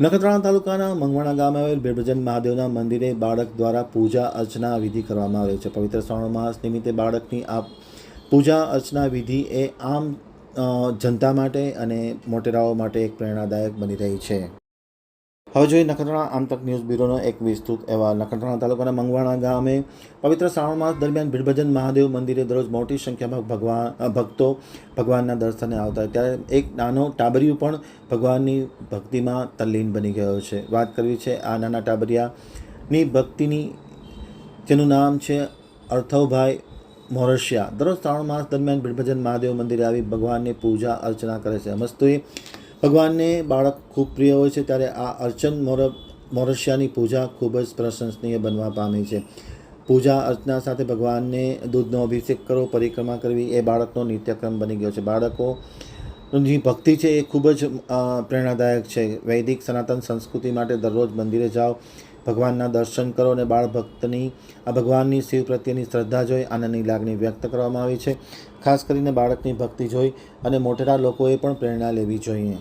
નખત્રાણા તાલુકાના મંગવાણા ગામે આવેલ બિરભજન મહાદેવના મંદિરે બાળક દ્વારા પૂજા અર્ચના વિધિ કરવામાં આવે છે. પવિત્ર શ્રાવણ માસ નિમિત્તે બાળકની આ પૂજા અર્ચના વિધિ એ આમ જનતા માટે અને મોટેરાઓ માટે એક પ્રેરણાદાયક બની રહી છે. હવે જોઈએ નખત્રાણા આમતક ન્યૂઝ બ્યુરોનો એક વિસ્તૃત એવા નખત્રાણા તાલુકાના મંગવાણા ગામે પવિત્ર શ્રાવણ માસ દરમિયાન ભીડભજન મહાદેવ મંદિરે દરરોજ મોટી સંખ્યામાં ભગવાન ભક્તો ભગવાનના દર્શને આવતા ત્યારે એક નાનો ટાબરિયું પણ ભગવાનની ભક્તિમાં તલ્લીન બની ગયો છે. વાત કરવી છે આ નાના ટાબરિયાની ભક્તિની, જેનું નામ છે અર્થવભાઈ મોરશિયા દરરોજ શ્રાવણ માસ દરમિયાન ભીડભજન મહાદેવ મંદિરે આવી ભગવાનની પૂજા અર્ચના કરે છે. મસ્તુએ ભગવાનને બાળક ખૂબ પ્રિય હોય છે, ત્યારે આ અર્ચન મોરબ મોરશિયાની પૂજા ખૂબ જ પ્રશંસનીય બનવા પામી છે. પૂજા અર્ચના સાથે ભગવાનને દૂધનો અભિષેક કરવો પરિક્રમા કરવી, એ બાળકનો નિત્યક્રમ બની ગયો છે. બાળકો ની ભક્તિ છે એ ખૂબ જ પ્રેરણાદાયક છે. વૈદિક સનાતન સંસ્કૃતિ માટે દરરોજ મંદિરે જાઓ ભગવાનના દર્શન કરો અને બાળ ભક્તની, આ ભગવાનની શિવ પ્રત્યેની શ્રદ્ધા જોઈ આનંદની લાગણી વ્યક્ત કરવામાં આવી છે. ખાસ કરીને બાળકની ભક્તિ જોઈ અને મોટેરા લોકોએ પણ પ્રેરણા લેવી જોઈએ.